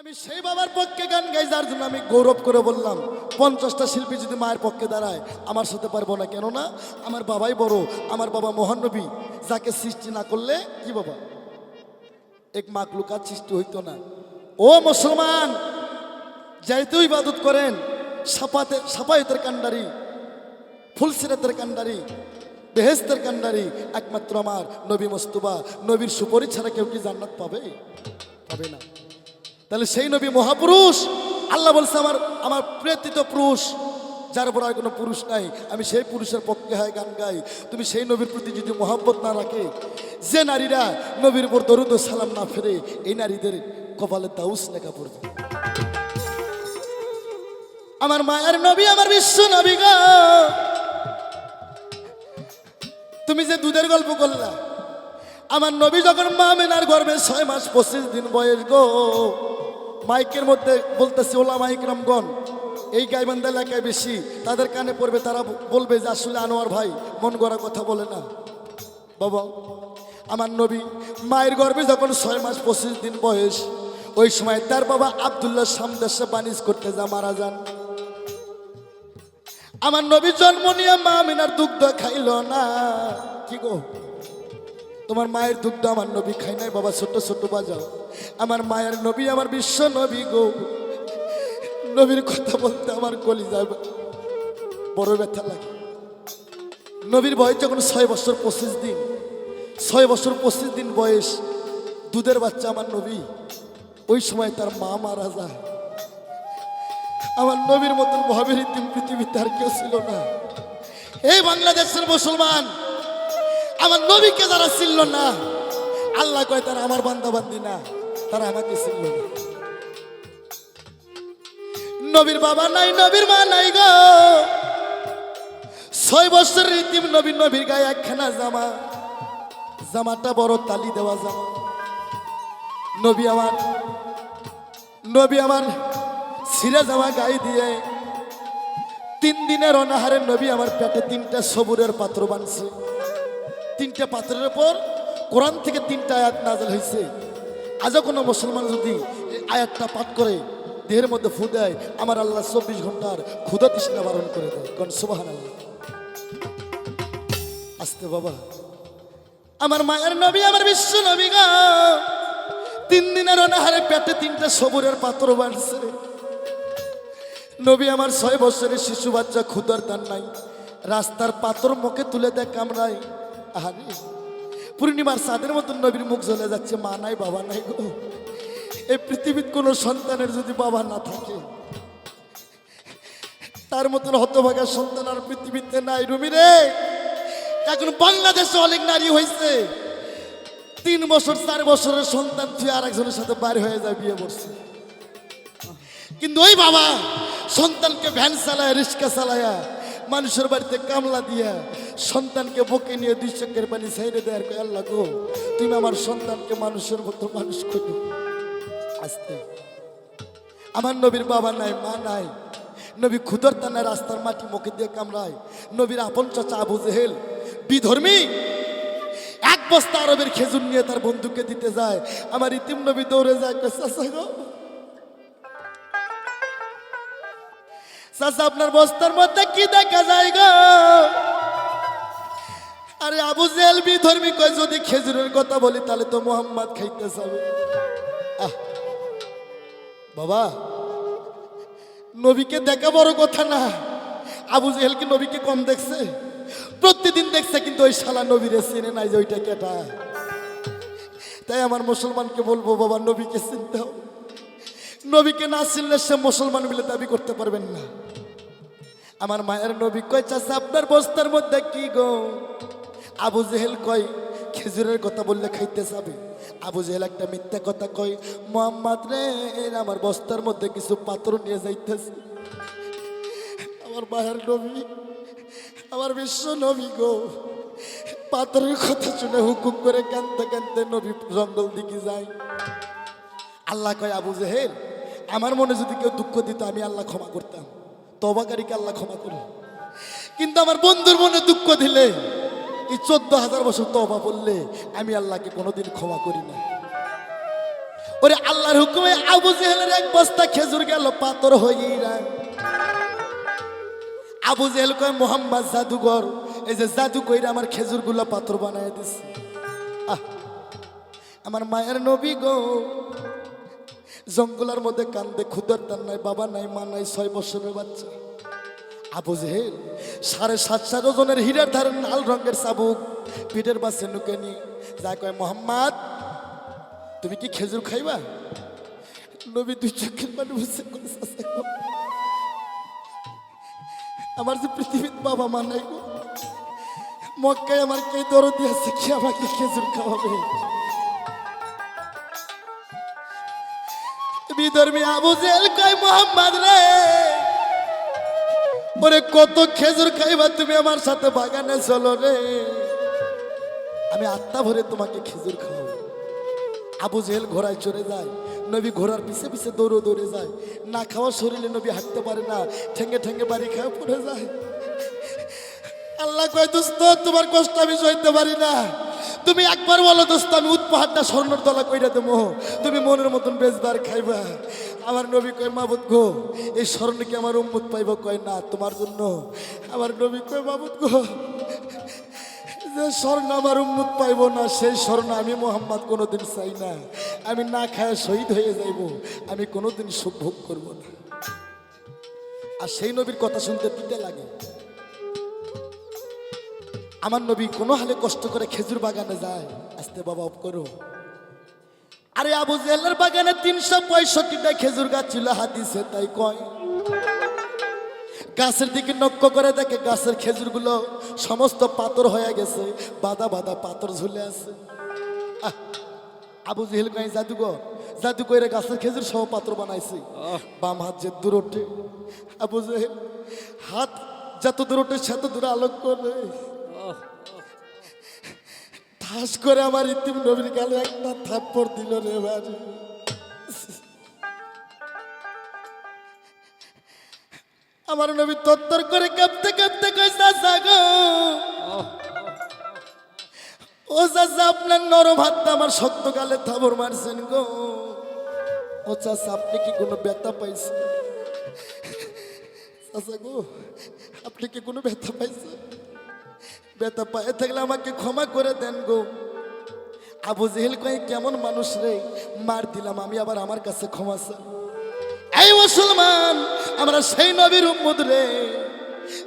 আমি সেই বাবার পক্ষে গান গাই, যার জন্য আমি গৌরব করে বললাম, পঞ্চাশটা শিল্পী যদি মায়ের পক্ষে দাঁড়ায়, আমার সাথে পারব না। কেননা আমার বাবাই বড়, আমার বাবা মহানবী যাকে সৃষ্টি না করলে কি বাবা? এক মাকলুকাত সৃষ্টি হইতো না। ও মুসলমান যাইতে ইবাদত করেন, সাপাতে, সাপায়তের কান্ডারি ফুলসিরাতের কান্ডারি বেহেস্তের কান্ডারি একমাত্র আমার নবী মস্তুবা নবীর সুপরি ছাড়া কেউ কি জান্নাত পাবে? পাবে না। তাহলে সেই নবী মহাপুরুষ, আল্লাহ বলছে আমার আমার প্রেতিত পুরুষ, যার উপর আর কোনো পুরুষ নাই, আমি সেই পুরুষের পক্ষে হয় গান গাই। তুমি সেই নবীর প্রতি যদি মহাব্বত না রাখে, যে নারীরা নবীর উপর দরুদ সালাম না ফেরে, এই নারীদের কপালে তাউস লেখা পড়বে। আমার মায়ের নবী, আমার বিশ্ব নবী গো। তুমি যে দুধের গল্প করলা, আমার নবী যখন মা মেনার গর্বে ছয় মাস পঁচিশ দিন বয়স গো মাইকের মধ্যে বলতেছে ওলা মাইক রামগণ এই গাইবান্ধা এলাকায় বেশি তাদের কানে পড়বে, তারা বলবে যে, আসলে আনোয়ার ভাই মন গড়া কথা বলে না। বাবা, আমার নবী মায়ের গর্ভে যখন ছয় মাস পঁচিশ দিন বয়স, ওই সময় তার বাবা আবদুল্লাহ সামদেশে বানিজ করতে যা মারা যান। আমার নবী জন্ম নিয়ে মা মিনার দুগ্ধ খাইল না। কি গো? তোমার মায়ের দুগ্ধ আমার নবী খাই নাই, বাবা, ছোট ছোট বাজাও। আমার মায়ের নবী, আমার বিশ্ব নবী গো। নবীর কথা বলতে আমার কলি যাবে বড় ব্যথা লাগে। নবীর বয়স যখন ছয় বছর পঁচিশ দিন, ছয় বছর পঁচিশ দিন বয়স, দুধের বাচ্চা আমার নবী। ওই সময় তার মা মারা যায়। আমার নবীর মতন ইতিম পৃথিবীতে আর কেউ ছিল না। এই বাংলাদেশের মুসলমান আমার নবীকে যারা ছিল না, আল্লাহ কয়, তারা আমার বান্দাবান্দি না, তারা আমাকে ছিল না। নবীর বাবা নাই, নবীর মা নাই গো। ছয় বছরের ইতিম নবীর নবীর গায়ে একখানা জামা। জামাটা বড় তালি দেওয়া জামা। নবী আমার নবী আমার ছিঁড়ে যাওয়া গায়ে দিয়ে তিন দিনের অনাহারে নবী আমার পেটে তিনটা সবুরের পাত্র বানছে। তিনটা পাত্রের উপর কোরআন থেকে তিনটা আয়াত নাজল হয়েছে। আজও কোনো মুসলমান যদি আয়াতটা পাঠ করে দেহের মধ্যে ফু দেয়, আমার আল্লাহ চব্বিশ ঘণ্টার ক্ষুদা তৃষ্ণা বারণ করে দেয়। কারণ আল্লাহ আসতে বাবা। আমার মায়ের নবী, আমার বিশ্ব নবী গা। তিন দিনের অনাহারে পেটে তিনটা সবুরের পাত্র বানছে নবী আমার ছয় বছরের শিশু বাচ্চা ক্ষুদার দান নাই। রাস্তার পাথর মুখে তুলে দেয় কামড়ায়। আহারে, পূর্ণিমার সাদের মতন নবীর মুখ জ্বলে যাচ্ছে, মা নাই, বাবা নাই গো। এই পৃথিবীর কোনো সন্তানের যদি বাবা না থাকে, তার মতন হতভাগা সন্তান আর পৃথিবীতে নাই, রুমি রে। এখন বাংলাদেশে অনেক নারী হয়েছে, তিন বছর, চার বছরের সন্তান তুই আর একজনের সাথে বাড়ি হয়ে যায়, বিয়ে করছে। কিন্তু ওই বাবা সন্তানকে ভ্যান চালায়, রিক্সা চালায়া মানুষের বাড়িতে কামলা দিয়া সন্তানকে বকে নিয়ে দুই চোখের পানি সাইডে দেয়ার কয়, আল্লাহ গো, তুমি আমার সন্তানকে মানুষের মতো মানুষ করো আসতে। আমার নবীর বাবা নাই, মা নাই। নবী খুদর টানা রাস্তার মাটি মুখে দিয়ে কামড়ায়। নবীর আপন চাচা আবু জেহেল, বিধর্মী, এক বস্তা আরবের খেজুর নিয়ে তার বন্ধুকে দিতে যায়। আমার ইতিম নবী দৌড়ে যায় গো চাচা আপনার বস্তার মধ্যে কি দেখা যায় গো? আরে আবু জেল বিধর্মী কয় যদি খেজুরের কথা বলি তাহলে তো মোহাম্মদ খাইতে যাবে। আহ, বাবা নবীকে দেখা বড় কথা না। আবু জেহেল কি নবীকে কম দেখছে? প্রতিদিন দেখছে কিন্তু ওই শালা নবীরে চিনে নাই যে ওইটা কেটা। তাই আমার মুসলমানকে বলব বাবা নবীকে চিনতে হবে। নবীকে না চিনলে সে মুসলমান বলে দাবি করতে পারবেন না। আমার মায়ের নবী কয় চাষা আপনার বস্তার মধ্যে কি গো? আবু জেহেল কয়, খেজুরের কথা বললে খাইতে যাবে। আবু জেহেল একটা মিথ্যা কথা কয়, মোহাম্মদ রে আমার বস্তার মধ্যে কিছু পাত্র নিয়ে যাইতেছে। আমার মায়ের নবী, আমার বিশ্ব নবী গো, পাথরের কথা শুনে হুকুম করে কানতে কানতে নবী জঙ্গল দিকে যায়। আল্লাহ কয়, আবু জেহেল আমার মনে যদি কেউ দুঃখ দিত আমি আল্লাহ ক্ষমা করতাম। তবাকারীকে আল্লাহ ক্ষমা করি কিন্তু আমার বন্ধুর মনে দুঃখ দিলে এই চোদ্দ হাজার বছর তবা বললে আমি আল্লাহকে কোনোদিন ক্ষমা করি না। ওরে আল্লাহর হুকুমে আবু জেহেলের এক বস্তা খেজুর গেল পাথর হয়ে আবু জেহেল কয় মোহাম্মদ জাদুঘর এই যে জাদু কইরা আমার খেজুরগুলা পাথর বানায় আহ, আমার মায়ের নবী গো জঙ্গলার মধ্যে কান্দে খুদার তার নাই, বাবা নাই, মা নাই, ছয় বছরের বাচ্চা। আবু জেহেল, সাড়ে সাতশো ওজনের হীরার ধারের লাল রঙের চাবুক, পিঠের বাসে নুকে নি। যা কয়, মোহাম্মদ, তুমি কি খেজুর খাইবা? নবী দুই চোখের মানে চাচা আমার যে পৃথিবীর বাবা মা নাই, মক্কায় আমার কে দরদি আছে কি আমাকে খেজুর খাওয়াবে? বিধর্মী আবু জেল কয়, মোহাম্মদ রে, ওরে কত খেজুর খাইবা তুমি আমার সাথে বাগানে চলো রে। আমি আত্মা ভরে তোমাকে খেজুর খাওয়াবো। আবু জেহেল ঘোড়ায় চড়ে যায়, নবী ঘোড়ার পিছে পিছে দৌড়ো দৌড়ে যায়। না খাওয়া শরীরে নবী হাঁটতে পারে না, ঠেঙ্গে ঠেঙ্গে বাড়ি খাওয়া পড়ে যায়। আল্লাহ কয়, দোস্ত, তোমার কষ্ট আমি সইতে পারি না। তুমি একবার বলো দোস্ত, আমি উৎ পাহাড়টা স্বর্ণর তলা কইরা দেবো। তুমি মনের মতন বেজবার খাইবা। আমার নবী কয়, মাবুদ গো, এই স্বর্ণকে আমার উম্মত পাইব? কয়, না, তোমার জন্য। আমার নবী কয়, মাবুদ গো, যে স্বর্ণ আমার উম্মত পাইব না, সেই স্বর্ণ আমি মোহাম্মদ কোনোদিন চাই না। আমি না খায় শহীদ হয়ে যাইব। আমি কোনোদিন সুখ ভোগ করব না। আর সেই নবীর কথা শুনতে পিতে লাগে। আমার নবী কোনো হালে কষ্ট করে খেজুর বাগানে যায়। আসতে বাবা অফ করো। আরে আবু জেলের বাগানে তিনশো পঁয়ষট্টিটা খেজুর গাছ ছিল হাদিসে তাই কয়। গাছের দিকে নক্ষ করে দেখে গাছের খেজুরগুলো সমস্ত পাথর হয়ে গেছে বাদা বাদা পাথর ঝুলে আছে। আবু জেহেল কাই জাদুঘর জাদু করে গাছের খেজুর সহ পাত্র বানাইছে। বাম হাত যে দূর ওঠে। আবু জেহেল হাত যত দূর ওঠে সেত দূরে আলোক করে ঠাস করে আমার ইতিম নবীর কালে একটা থাপ্পড় দিল রে বাড়ি আমার নবী তত্তর করে কাঁপতে কাঁপতে কই চাচা গো, ও চাচা, আপনার নরম হাতটা আমার গালে থাবর মারছেন গো। ও চাচা, আপনি কি কোনো ব্যথা পাইছেন? চাচা গো, আপনি কি কোনো ব্যথা পাইছেন? ব্যথা পায়ে থাকলে আমাকে ক্ষমা করে দেন গো। আবু জেহেল কয়, কেমন মানুষ রে, মার দিলাম, আমি আবার আমার কাছে ক্ষমা চাই। এই মুসলমান, আমরা সেই নবীর উম্মত রে,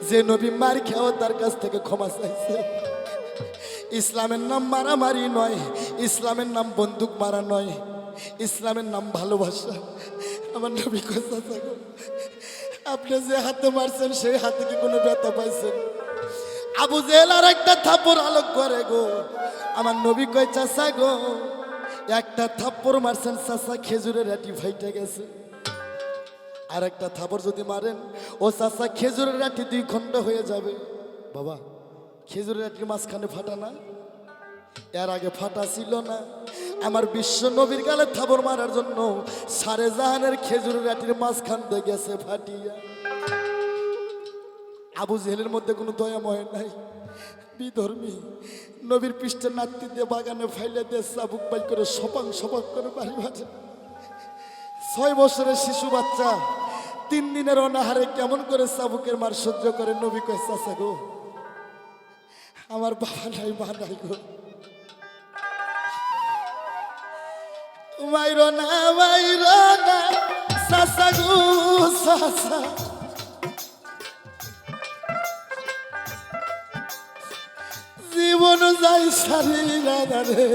যে নবী মার খেয়েও তার কাছ থেকে ক্ষমা চাইছে। ইসলামের নাম মারামারি নয়, ইসলামের নাম বন্দুক মারা নয়, ইসলামের নাম ভালোবাসা। আমার নবী কথা আপনি যে হাতে মারছেন, সেই হাতে কি কোনো ব্যথা পাইছেন? আবু জেল আর একটা থাপ্পড় আলোক করে গো। আমার নবী কয় চাষা গো, একটা থাপ্পড় মারছেন চাষা খেজুরের আটি ফাইটে গেছে। আর একটা থাপড় যদি মারেন, ও চাষা খেজুরের আটি দুই খণ্ড হয়ে যাবে। বাবা, খেজুরের আটির মাঝখানে ফাটা না? এর আগে ফাটা ছিল না। আমার বিশ্ব নবীর গালে থাবর মারার জন্য সারে জাহানের খেজুরের আটির মাঝখান দিয়ে গেছে ফাটিয়া। আবু জেহেলের মধ্যে কোনো দয়া দয়াময় নাই। বিধর্মী, নবীর পৃষ্ঠে নাতি দিয়ে বাগানে ফাইলে দিয়ে চাবুক বাই করে সপাং সপাং করে বাড়ি বাজে ছয় বছরের শিশু বাচ্চা, তিন দিনের অনাহারে কেমন করে চাবুকের মার সহ্য করে নবী কয় গো, আমার বাবা নাই, মা নাই গো। মাইর না মাইর না, চাচা গো, চাচা। জীবন যাই সারি রে।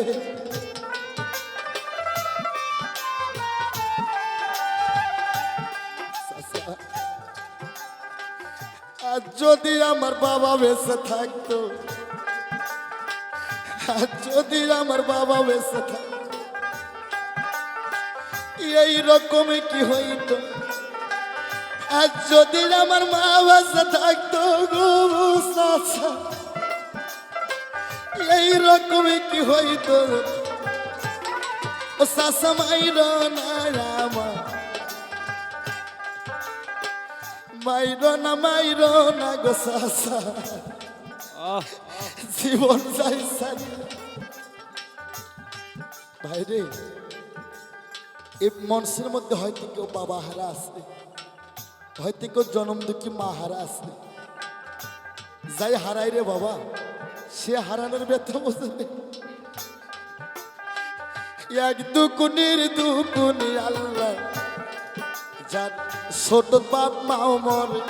আর যদি আমার বাবা বেঁচে থাকতো, আর যদি আমার বাবা বেঁচে থাকতো, এই রকমই কি হইতো? আর যদি আমার মা বেঁচে থাকতো গো চাচা। এই রকমই কি হইতো? ও চাচা মাইর না আমার মাইর না মাইর না গো চাচা জীবন যাই সারি। ভাইরে এই মনসের মধ্যে হয়তো কেউ বাবা হারা আছে হয়তো কেউ জনম দুঃখী মা হারা আছে যাই হারাই রে বাবা। সে হারানোর ব্যথা বোঝে এক দুকুনির দুকুনি আল্লাহ, যার ছোট বাপ মাও মরে।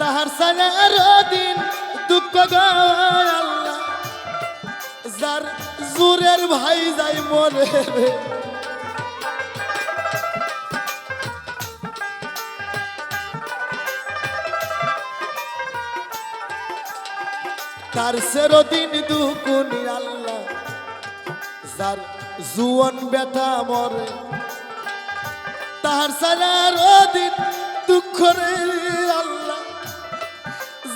তাহার সানার দিন দুঃখ আল্লাহ, যার জুরের ভাই যাই মরে তার সেরদিন দুকুনি আল্লাহ। যার জুয়ন বেটা মরে তাহার সারার দিন দুঃখ রে আল্লাহ।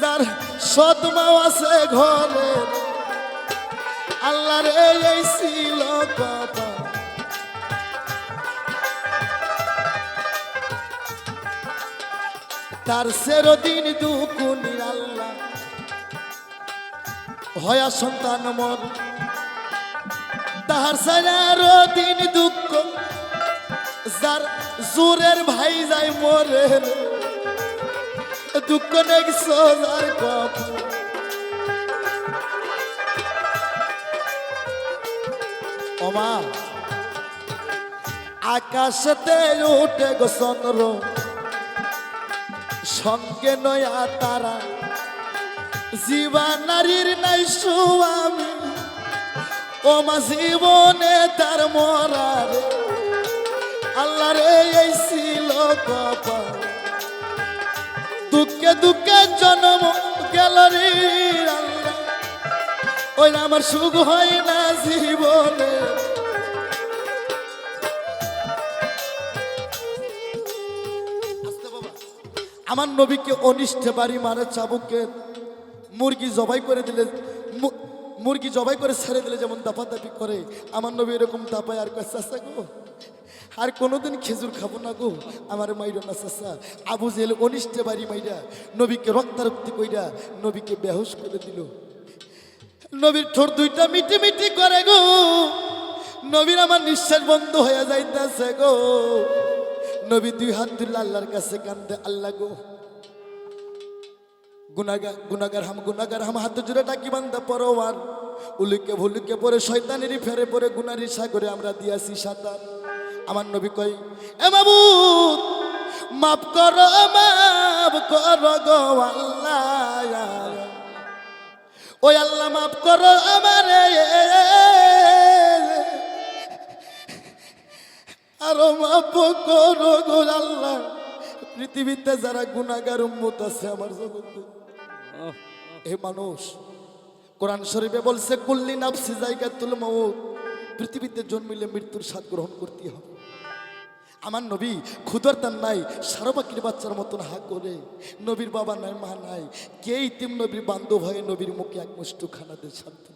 যার সদমাও আছে ঘরে আল্লাহ রে এই ছিল কথা। তার সেরদিন দুকুনি হয়া সন্তান মর তাহার সারার দিন দুঃখ, যার জোরের ভাই যায় মরে। দুঃখ নেই সোজার কপ ওমা আকাশতে উঠে গো চন্দ্র। সঙ্গে নয়া তারা জীবা নারীর নাই স্বামী ওমা জীবনে তার মরা রে আল্লাহ রে এই ছিল কপাল। দুঃখে দুঃখে জন্ম গেল রে ওই আমার সুখ হয় না জীবনে। আমার নবীকে অনিষ্টে বাড়ি মারে চাবুকে মুরগি জবাই করে দিলে মুরগি জবাই করে ছেড়ে দিলে যেমন দাপাদাপি করে, আমার নবী এরকম দাপায় আর কয় চাষা গো, আর কোনোদিন খেজুর খাব না গো, আমার মাইর না চাষা আবু জেল অনিষ্টে বাড়ি মাইরা, নবীকে রক্তারক্তি কইরা নবীকে বেহুশ করে দিল। নবীর ঠোঁট দুইটা মিটি মিটি করে গো। নবীর আমার নিঃশ্বাস বন্ধ হয়ে যাইতেছে গো। নবী দুই হাত তুলে আল্লাহর কাছে কান্দে, আল্লাহ গো গুনাগার গুনাগার হাম গুনাগার হাম হাত জুড়ে ডাকি বান্দা, পরোয়ার। উলিকে ভুলিকে পরে শয়তানেরই ফেরে পরে গুনারি সাগরে আমরা দিয়াছি সাঁতার। আমার নবী কই এ বাবু মাফ করো মাফ করো গো আল্লাহ ওই আল্লাহ মাফ করো আমারে। আরও মাফ করো গো আল্লাহ। পৃথিবীতে যারা গুণাগার উম্মত আছে আমার জগতে। হে মানুষ, কোরআন শরীফে বলছে, কুল্লি নাফসি জায়গা তুল পৃথিবীতে জন্মিলে মৃত্যুর স্বাদ গ্রহণ করতে হবে। আমার নবী ক্ষুদর তার নাই সারবাকির বাচ্চার মতন হা করে। নবীর বাবা নাই, মা নাই। কে ইতিম নবীর বান্ধব হয়ে নবীর মুখে এক মুষ্টু খানা দিয়ে শান্ত